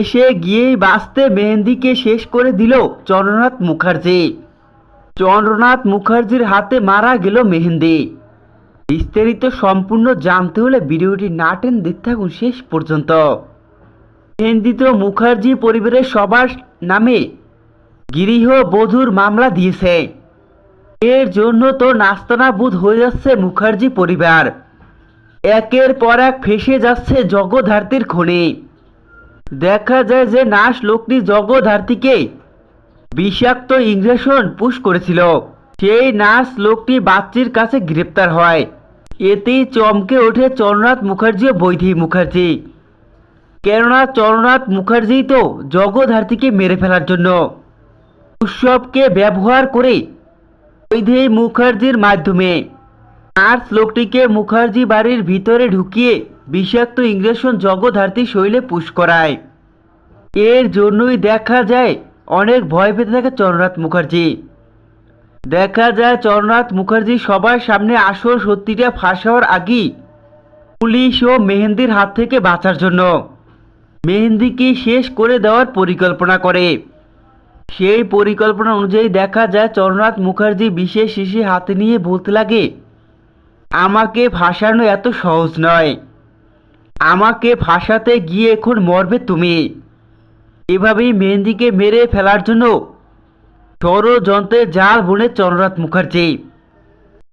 এসে গিয়েই বাঁচতে মেহেন্দিকে শেষ করে দিল চন্দ্রনাথ মুখার্জি। চন্দ্রনাথ মুখার্জির হাতে মারা গেল মেহেন্দি। বিস্তারিত সম্পূর্ণ জানতে হলে ভিডিওটি না টেন দেখতে থাকুন শেষ পর্যন্ত। মেহেন্দি তো মুখার্জি পরিবারের সবার নামে গৃহ বধূর মামলা দিয়েছে। এর জন্য তো নাস্তানাবুদ হয়ে যাচ্ছে মুখার্জি পরিবার। একের পর এক ফেসে যাচ্ছে জগধার্তীর খনি। দেখা যায় যে নাশ লোকটি জগধার্তীকে বিষাক্ত ইংরেশন পুশ করেছিল। সেই নার্স লোকটি বাচ্চির কাছে গ্রেপ্তার হয়। এতেই চমকে ওঠে চন্দ্রনাথ মুখার্জি ও বৈধি মুখার্জি। কেননা চন্দ্রনাথ মুখার্জি তো জগধার্তীকে মেরে ফেলার জন্য। উৎসবকে ব্যবহার করে বৈধি মুখার্জির মাধ্যমে নার্স লোকটিকে মুখার্জি বাড়ির ভিতরে ঢুকিয়ে বিষাক্ত ইংরেশন জগধার্তী শৈলে পুশ করায়। এর জন্যই দেখা যায় অনেক ভয় পেতে থাকে চন্দ্রনাথ মুখার্জি। দেখা যায় চন্দ্রনাথ মুখার্জি সবার সামনে আসল সত্যিটা ফাঁস হওয়ার আগেই পুলিশ ও মেহেন্দির হাত থেকে বাঁচার জন্য মেহেন্দিকে শেষ করে দেওয়ার পরিকল্পনা করে। সেই পরিকল্পনা অনুযায়ী দেখা যায় চন্দ্রনাথ মুখার্জি বিশেষ শিশি হাতে নিয়ে বলতে লাগে, আমাকে ভাসানো এত সহজ নয়। আমাকে ফাঁসাতে গিয়ে এখন মরবে তুমি। এভাবেই মেহেন্দিকে মেরে ফেলার জন্য ষড়যন্ত্রের জাল বুনে চন্দ্রনাথ মুখার্জি।